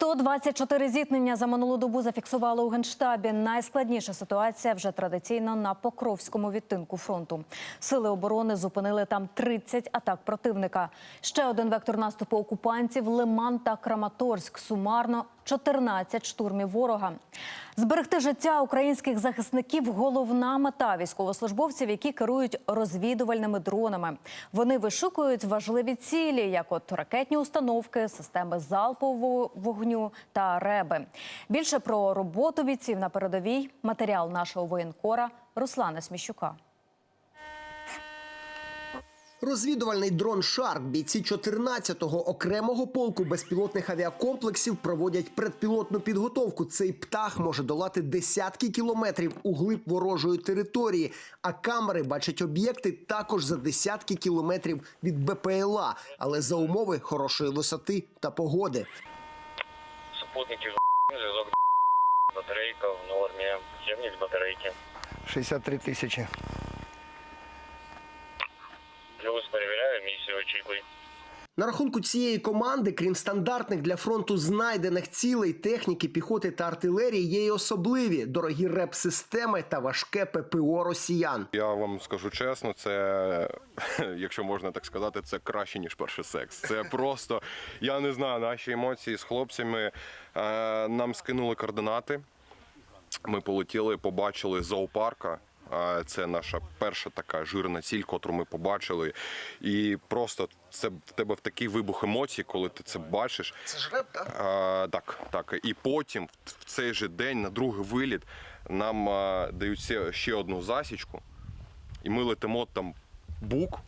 124 зіткнення за минулу добу зафіксували у генштабі. Найскладніша ситуація вже традиційно на Покровському відтинку фронту. Сили оборони зупинили там 30 атак противника. Ще один вектор наступу окупантів Лиман та Краматорськ. Сумарно 14 штурмів ворога. Зберегти життя українських захисників головна мета військовослужбовців, які керують розвідувальними дронами. Вони вишукують важливі цілі, як от ракетні установки, системи залпового вогню та реби. Більше про роботу бійців на передовій матеріал нашого воєнкора Руслана Сміщука. Розвідувальний дрон Шарк бійці 14-го окремого полку безпілотних авіакомплексів проводять предпілотну підготовку. Цей птах може долати десятки кілометрів у глиб ворожої території, а камери бачать об'єкти також за десятки кілометрів від БПЛА, але за умови хорошої висоти та погоди. Супутники зв'язок батарейка в нормі, ємність батарейки. 63 тисячі. Очікуй. На рахунку цієї команди, крім стандартних для фронту знайдених цілей, техніки, піхоти та артилерії, є й особливі дорогі реп-системи та важке ППО росіян. Я вам скажу чесно, це, якщо можна так сказати, це краще, ніж перший секс. Це просто, я не знаю, наші емоції з хлопцями. Е, Нам скинули координати. Ми полетіли, побачили зоопарка. Це наша перша така жирна ціль, котру ми побачили. І просто це в тебе в такий вибух емоцій, коли ти це бачиш. Це ж реп, так? А, так, так. І потім в цей же день, на другий виліт, нам а, дають ще одну засічку, і ми летимо там бук.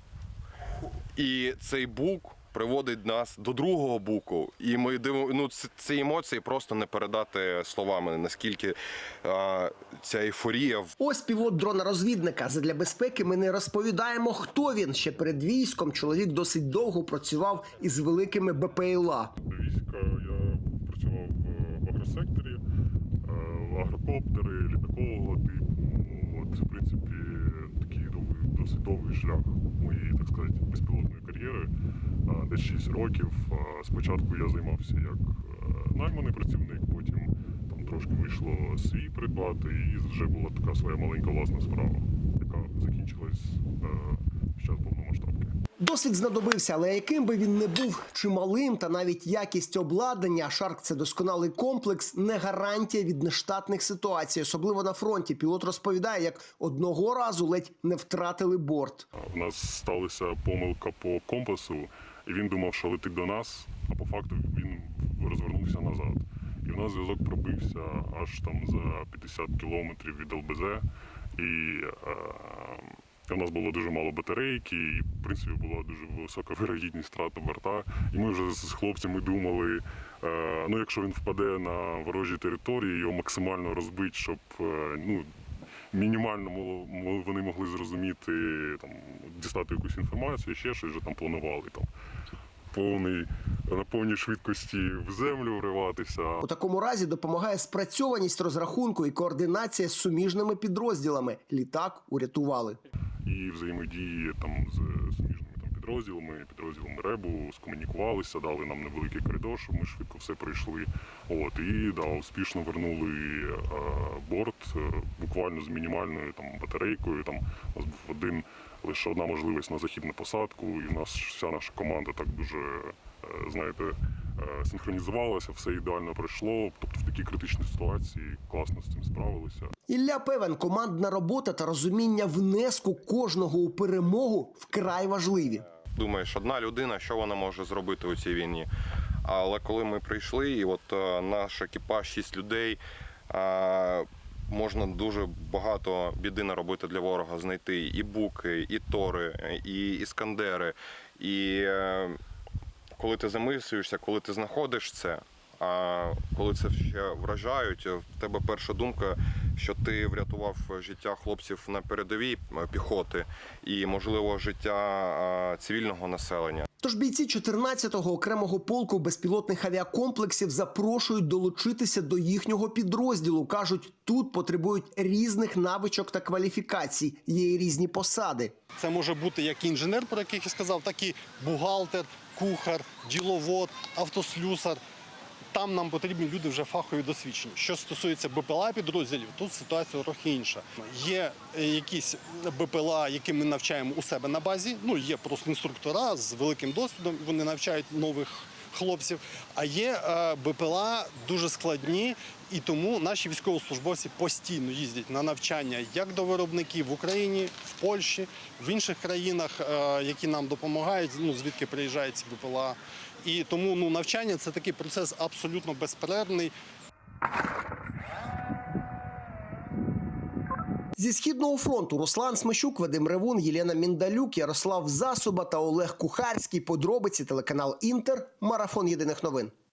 І цей бук приводить нас до другого буку. І ми дивимо, ну ці емоції просто не передати словами, наскільки а, ця ейфорія в Ось пілот дрона-розвідника. Задля безпеки ми не розповідаємо, хто він. Ще перед військом чоловік досить довго працював із великими БПЛА. війська я працював в агросекторі, е, в агрокоптери, літакового типу. От, в принципі, такий довгий, досить довгий шлях моєї, так сказати, безпілотної кар'єри. Е, Десь 6 років. Е, Спочатку я займався як е, найманий працівник, потім там трошки вийшло свій придбати, і вже була така своя маленька власна справа, яка закінчилась е, час повномасштабки. Досвід знадобився, але яким би він не був чималим, та навіть якість обладнання, Шарк це досконалий комплекс, не гарантія від нештатних ситуацій, особливо на фронті. Пілот розповідає, як одного разу ледь не втратили борт. У нас сталася помилка по компасу, і він думав, що летить до нас, а по факту він розвернувся назад. І в нас зв'язок пробився аж там за 50 кілометрів від ЛБЗ. І е, у нас було дуже мало батарейки, і в принципі була дуже висока вирогідність втрати борта. І ми вже з хлопцями думали, е, ну якщо він впаде на ворожі території, його максимально розбити, щоб е, ну, мінімально вони могли зрозуміти, там, дістати якусь інформацію, ще щось вже там планували там. Повний, на повній швидкості в землю вриватися. У такому разі допомагає спрацьованість розрахунку і координація з суміжними підрозділами. Літак урятували. І взаємодії там з суміжними там підрозділами, підрозділами РЕБу, скомунікувалися, дали нам невеликий коридор, щоб ми швидко все пройшли. От і да, успішно вернули е, борт е, буквально з мінімальною там батарейкою. Там у нас був один лише одна можливість на захід на посадку, і в нас вся наша команда так дуже. е, Знаєте, е, синхронізувалася, все ідеально пройшло. Тобто в такій критичній ситуації класно з цим справилися. Ілля певен, командна робота та розуміння внеску кожного у перемогу вкрай важливі. думаєш, одна людина, що вона може зробити у цій війні. Але коли ми прийшли, і от е, наш екіпаж, шість людей, е, можна дуже багато біди наробити для ворога, знайти і буки, і тори, і іскандери. І коли ти замислюєшся, коли ти знаходиш це, а коли це ще вражають, в тебе перша думка, що ти врятував життя хлопців на передовій е, піхоти і, можливо, життя цивільного населення. Тож бійці 14-го окремого полку безпілотних авіакомплексів запрошують долучитися до їхнього підрозділу. кажуть, тут потребують різних навичок та кваліфікацій. Є і різні посади. Це може бути як інженер, про яких я сказав, так і бухгалтер, кухар, діловод, автослюсар. там нам потрібні люди вже фахові досвідчені. Що стосується БПЛА підрозділів, тут ситуація трохи інша. Є е, якісь БПЛА, які ми навчаємо у себе на базі. Ну є просто інструктора з великим досвідом. Вони навчають нових хлопців. А є е, БПЛА дуже складні, і тому наші військовослужбовці постійно їздять на навчання як до виробників в Україні, в Польщі, в інших країнах, е, які нам допомагають. Ну звідки приїжджають ці БПЛА. І тому ну навчання це такий процес абсолютно безперервний. Зі східного фронту Руслан Смещук, Вадим Ревун, Єлена Міндалюк, Ярослав Засуба та Олег Кухарський. Подробиці телеканал Інтер. Марафон єдиних новин.